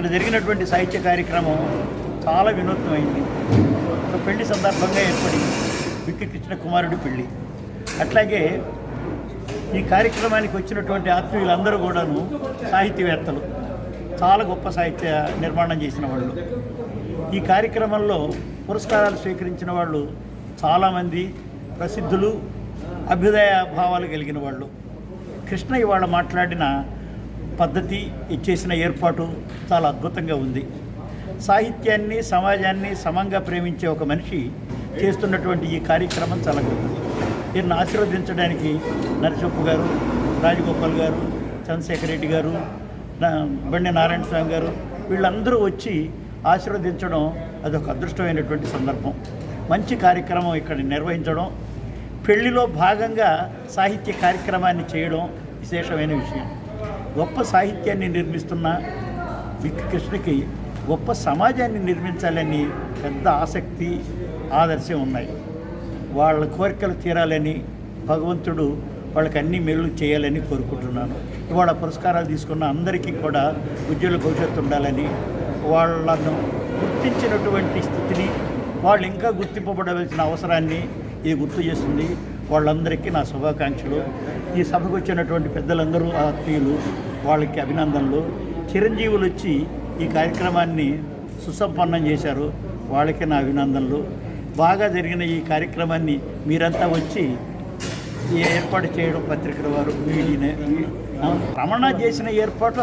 ఇక్కడ జరిగినటువంటి సాహిత్య కార్యక్రమం చాలా వినూత్నమైంది. ఒక పెళ్ళి సందర్భంగా ఏర్పడింది విక్కి కృష్ణ కుమారుడి పెళ్ళి. అట్లాగే ఈ కార్యక్రమానికి వచ్చినటువంటి ఆత్మీయులందరూ కూడాను సాహితీవేత్తలు చాలా గొప్ప సాహిత్య నిర్మాణం చేసిన వాళ్ళు. ఈ కార్యక్రమంలో పురస్కారాలు స్వీకరించిన వాళ్ళు చాలామంది ప్రసిద్ధులు అభ్యుదయ భావాలు కలిగిన వాళ్ళు. కృష్ణ ఇవాళ మాట్లాడిన పద్ధతి ఇచ్చేసిన ఏర్పాటు చాలా అద్భుతంగా ఉంది. సాహిత్యాన్ని సమాజాన్ని సమంగా ప్రేమించే ఒక మనిషి చేస్తున్నటువంటి ఈ కార్యక్రమం చాలా గొప్పది. దీన్ని ఆశీర్వదించడానికి నరసొప్పు గారు రాజగోపాల్ గారు చంద్రశేఖర్ రెడ్డి గారు బండి నారాయణ స్వామి గారు వీళ్ళందరూ వచ్చి ఆశీర్వదించడం అదొక అదృష్టమైనటువంటి సందర్భం. మంచి కార్యక్రమం ఇక్కడ నిర్వహించడం పెళ్ళిలో భాగంగా సాహిత్య కార్యక్రమాన్ని చేయడం విశేషమైన విషయం. గొప్ప సాహిత్యాన్ని నిర్మిస్తున్న విక్కి కృష్ణకి గొప్ప సమాజాన్ని నిర్మించాలని పెద్ద ఆసక్తి ఆదర్శం ఉన్నాయి. వాళ్ళ కోరికలు తీరాలని భగవంతుడు వాళ్ళకి అన్ని మేలు చేయాలని కోరుకుంటున్నాను. ఇవాళ పురస్కారాలు తీసుకున్న అందరికీ కూడా ఉజ్వల భవిష్యత్తు ఉండాలని వాళ్ళను గుర్తించినటువంటి స్థితిని వాళ్ళు ఇంకా గుర్తింపబడవలసిన అవసరాన్ని ఇది గుర్తు చేస్తుంది. వాళ్ళందరికీ నా శుభాకాంక్షలు. ఈ సభకు వచ్చినటువంటి పెద్దలందరూ ఆత్మీయులు వాళ్ళకి అభినందనలు. చిరంజీవులు వచ్చి ఈ కార్యక్రమాన్ని సుసంపన్నం చేశారు. వాళ్ళకి నా అభినందనలు. బాగా జరిగిన ఈ కార్యక్రమాన్ని మీరంతా వచ్చి ఏర్పాటు చేయడం పత్రికల వారు మీడియా రమణ చేసిన ఏర్పాటు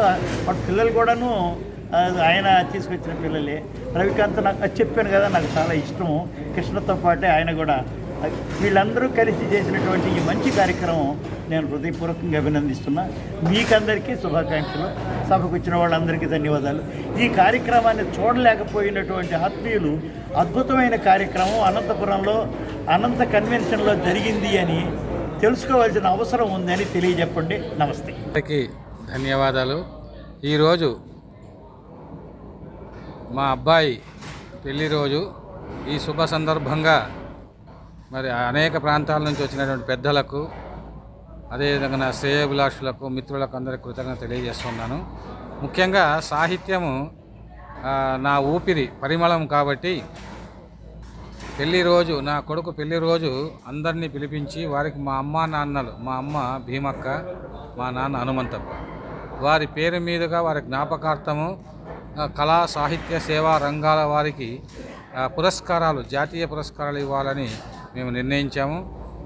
వాటి పిల్లలు కూడాను ఆయన తీసుకొచ్చిన పిల్లలే. రవికాంత్ నాకు చెప్పాను కదా నాకు చాలా ఇష్టం కృష్ణతో పాటే ఆయన కూడా వీళ్ళందరూ కలిసి చేసినటువంటి ఈ మంచి కార్యక్రమం నేను హృదయపూర్వకంగా అభినందిస్తున్నా. మీకందరికీ శుభాకాంక్షలు. సభకు వచ్చిన వాళ్ళందరికీ ధన్యవాదాలు. ఈ కార్యక్రమాన్ని చూడలేకపోయినటువంటి ఆత్మీయులు అద్భుతమైన కార్యక్రమం అనంతపురంలో అనంత కన్వెన్షన్లో జరిగింది అని తెలుసుకోవాల్సిన అవసరం ఉందని తెలియజెప్పండి. నమస్తే. అందరికీ ధన్యవాదాలు. ఈరోజు మా అబ్బాయి పెళ్ళి రోజు ఈ శుభ సందర్భంగా మరి అనేక ప్రాంతాల నుంచి వచ్చినటువంటి పెద్దలకు అదేవిధంగా నా శ్రేయభిలాషులకు మిత్రులకు అందరికీ కృతజ్ఞత తెలియజేస్తున్నాను. ముఖ్యంగా సాహిత్యము నా ఊపిరి పరిమళం కాబట్టి పెళ్ళి రోజు నా కొడుకు పెళ్ళి రోజు అందరినీ పిలిపించి వారికి మా అమ్మ నాన్నలు మా అమ్మ భీమక్క మా నాన్న హనుమంతప్ప. వారి పేరు మీదుగా వారి జ్ఞాపకార్థము కళా సాహిత్య సేవా రంగాల వారికి పురస్కారాలు జాతీయ పురస్కారాలు ఇవ్వాలని మేము నిర్ణయించాము.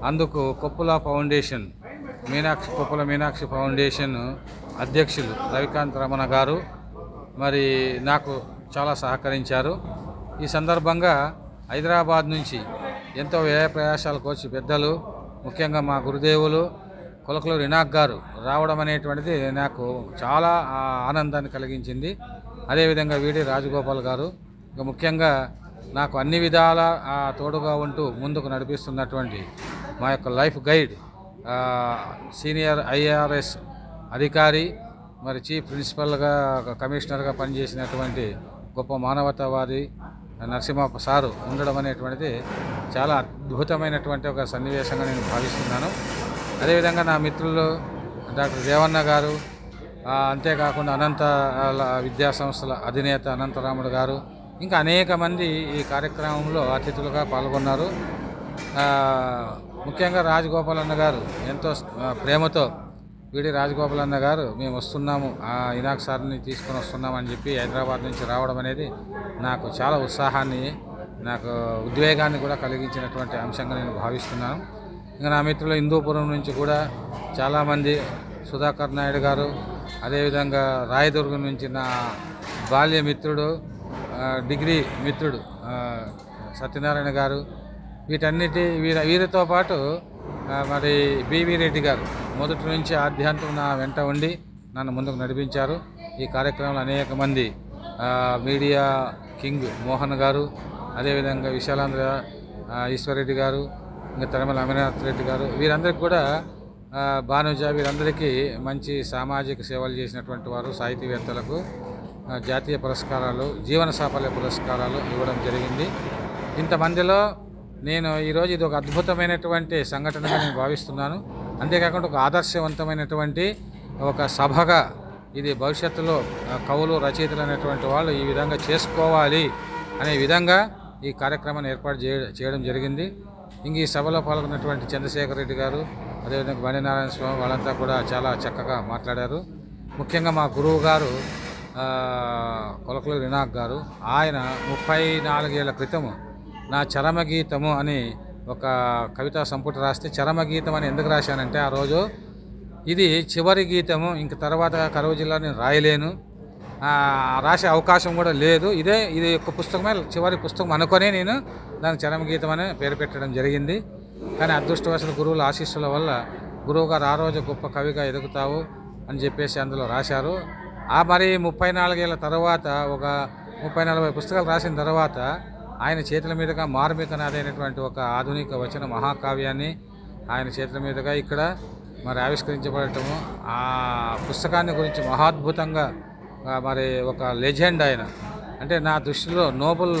అందుకు కొప్పుల ఫౌండేషన్ మీనాక్షి కొప్పుల మీనాక్షి ఫౌండేషన్ అధ్యక్షులు రవికాంత్ రమణ గారు మరి నాకు చాలా సహకరించారు. ఈ సందర్భంగా హైదరాబాద్ నుంచి ఎంతో వ్యయ ప్రయాసాలకు వచ్చి పెద్దలు ముఖ్యంగా మా గురుదేవులు కొలకలు రినాక్ గారు రావడం అనేటువంటిది నాకు చాలా ఆనందాన్ని కలిగించింది. అదేవిధంగా వీడి రాజగోపాల్ గారు ఇంకా ముఖ్యంగా నాకు అన్ని విధాల తోడుగా ఉంటూ ముందుకు నడిపిస్తున్నటువంటి మా యొక్క లైఫ్ గైడ్ సీనియర్ ఐఆర్ఎస్ అధికారి మరి చీఫ్ ప్రిన్సిపల్గా కమిషనర్గా పనిచేసినటువంటి గొప్ప మానవతావాది నరసింహ సారు ఉండడం అనేటువంటిది చాలా అద్భుతమైనటువంటి ఒక సన్నివేశంగా నేను భావిస్తున్నాను. అదేవిధంగా నా మిత్రులు డాక్టర్ దేవన్న గారు అంతేకాకుండా అనంత విద్యాసంస్థల అధినేత అనంతరాముడు గారు ఇంకా అనేక మంది ఈ కార్యక్రమంలో అతిథులుగా పాల్గొన్నారు. ముఖ్యంగా రాజగోపాల్ అన్న గారు ఎంతో ప్రేమతో వీడి రాజగోపాల్ అన్న గారు మేము వస్తున్నాము ఆ ఇనాక్ సార్ని తీసుకొని వస్తున్నామని చెప్పి హైదరాబాద్ నుంచి రావడం అనేది నాకు చాలా ఉత్సాహాన్ని నాకు ఉద్వేగాన్ని కూడా కలిగించినటువంటి అంశంగా నేను భావిస్తున్నాను. ఇంకా నా మిత్రులు హిందూపురం నుంచి కూడా చాలామంది సుధాకర్ నాయుడు గారు అదేవిధంగా రాయదుర్గం నుంచి నా బాల్య మిత్రుడు డిగ్రీ మిత్రుడు సత్యనారాయణ గారు వీటన్నిటి వీర వీరితో పాటు మరి బీవీ రెడ్డి గారు మొదటి నుంచి ఆద్యాంతం నా వెంట ఉండి నన్ను ముందుకు నడిపించారు. ఈ కార్యక్రమంలో అనేక మంది మీడియా కింగ్ మోహన్ గారు అదేవిధంగా విశాలాంధ్ర ఆ, గారు ఇంకా తిరుమల అమరనాథ్ రెడ్డి గారు వీరందరికీ కూడా భానుజ వీరందరికీ మంచి సామాజిక సేవలు చేసినటువంటి వారు సాహితీవేత్తలకు జాతీయ పురస్కారాలు జీవన సాఫల్య పురస్కారాలు ఇవ్వడం జరిగింది. ఇంతమందిలో నేను ఈరోజు ఇది ఒక అద్భుతమైనటువంటి సంఘటనగా నేను భావిస్తున్నాను. అంతేకాకుండా ఒక ఆదర్శవంతమైనటువంటి ఒక సభగా ఇది భవిష్యత్తులో కవులు రచయితలు అనేటువంటి వాళ్ళు ఈ విధంగా చేసుకోవాలి అనే విధంగా ఈ కార్యక్రమాన్ని ఏర్పాటు చేయ చేయడం జరిగింది. ఇంక ఈ సభలో పాల్గొన్నటువంటి చంద్రశేఖర్ రెడ్డి గారు అదేవిధంగా బండినారాయణ స్వామి వాళ్ళంతా కూడా చాలా చక్కగా మాట్లాడారు. ముఖ్యంగా మా గురువు గారు కొలకలు వినాయక్ గారు ఆయన ముప్పై నాలుగేళ్ళ క్రితం నా చరమగీతము అని ఒక కవితా సంపుటి రాస్తే చరమగీతం అని ఎందుకు రాశానంటే ఆ రోజు ఇది చివరి గీతము ఇంక తర్వాత కరువు జిల్లా నేను రాయలేను. రాసే అవకాశం కూడా లేదు. ఇదే ఇది ఒక పుస్తకమే చివరి పుస్తకం అనుకునే నేను దానికి చరమగీతం అని పేరు పెట్టడం జరిగింది. కానీ అదృష్టవశాలు గురువుల ఆశీస్సుల వల్ల గురువుగారు ఆ రోజు గొప్ప కవిగా ఎదుగుతావు అని చెప్పేసి అందులో రాశారు. ఆ మరి ముప్పై నాలుగేళ్ళ తర్వాత ఒక ముప్పై నలభై పుస్తకాలు రాసిన తర్వాత ఆయన చేతుల మీదుగా మార్మిక నాదైనటువంటి ఒక ఆధునిక వచన మహాకావ్యాన్ని ఆయన చేతుల మీదుగా ఇక్కడ మరి ఆవిష్కరించబడటము. ఆ పుస్తకాన్ని గురించి మహాద్భుతంగా మరి ఒక లెజెండ్ ఆయన. అంటే నా దృష్టిలో నోబెల్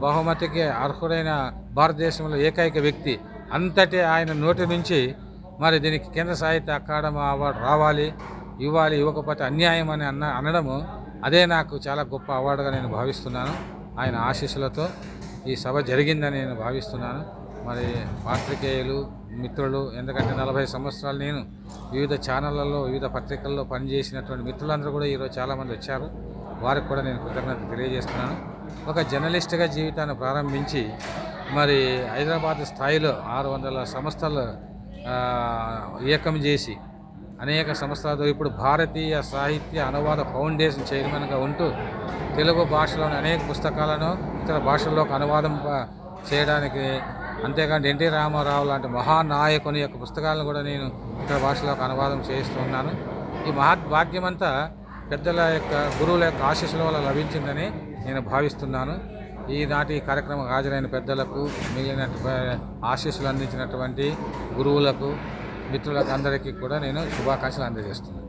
బహుమతికి అర్హుడైన భారతదేశంలో ఏకైక వ్యక్తి. అంతటి ఆయన నోటి నుంచి మరి దీనికి కేంద్ర సాహిత్య అకాడమీ అవార్డు రావాలి. ఇవ్వాలి ఇవ్వకపోతే అన్యాయం అని అన్న అనడము అదే నాకు చాలా గొప్ప అవార్డుగా నేను భావిస్తున్నాను. ఆయన ఆశీస్సులతో ఈ సభ జరిగిందని నేను భావిస్తున్నాను. మరి పాత్రికేయులు మిత్రులు ఎందుకంటే నలభై సంవత్సరాలు నేను వివిధ ఛానళ్ళలో వివిధ పత్రికల్లో పనిచేసినటువంటి మిత్రులందరూ కూడా ఈరోజు చాలామంది వచ్చారు. వారికి కూడా నేను కృతజ్ఞత తెలియజేస్తున్నాను. ఒక జర్నలిస్ట్గా జీవితాన్ని ప్రారంభించి మరి హైదరాబాద్ స్థాయిలో ఆరు వందల సంస్థలు ఏకం చేసి అనేక సంస్థలతో ఇప్పుడు భారతీయ సాహిత్య అనువాద ఫౌండేషన్ చైర్మన్గా ఉంటూ తెలుగు భాషలోని అనేక పుస్తకాలను ఇతర భాషల్లోకి అనువాదం చేయడానికి అంతేకాదు ఎన్టీ రామారావు లాంటి మహానాయకుని యొక్క పుస్తకాలను కూడా నేను ఇతర భాషలోకి అనువాదం చేస్తున్నాను ఈ మహత్ భాగ్యమంతా పెద్దల యొక్క గురువుల యొక్క ఆశీస్సుల వల్ల లభించిందని నేను భావిస్తున్నాను. ఈనాటి కార్యక్రమం హాజరైన పెద్దలకు మిగిలిన ఆశీస్సులు అందించినటువంటి గురువులకు మిత్రులకు అందరికీ కూడా నేను శుభాకాంక్షలు అందజేస్తున్నాను.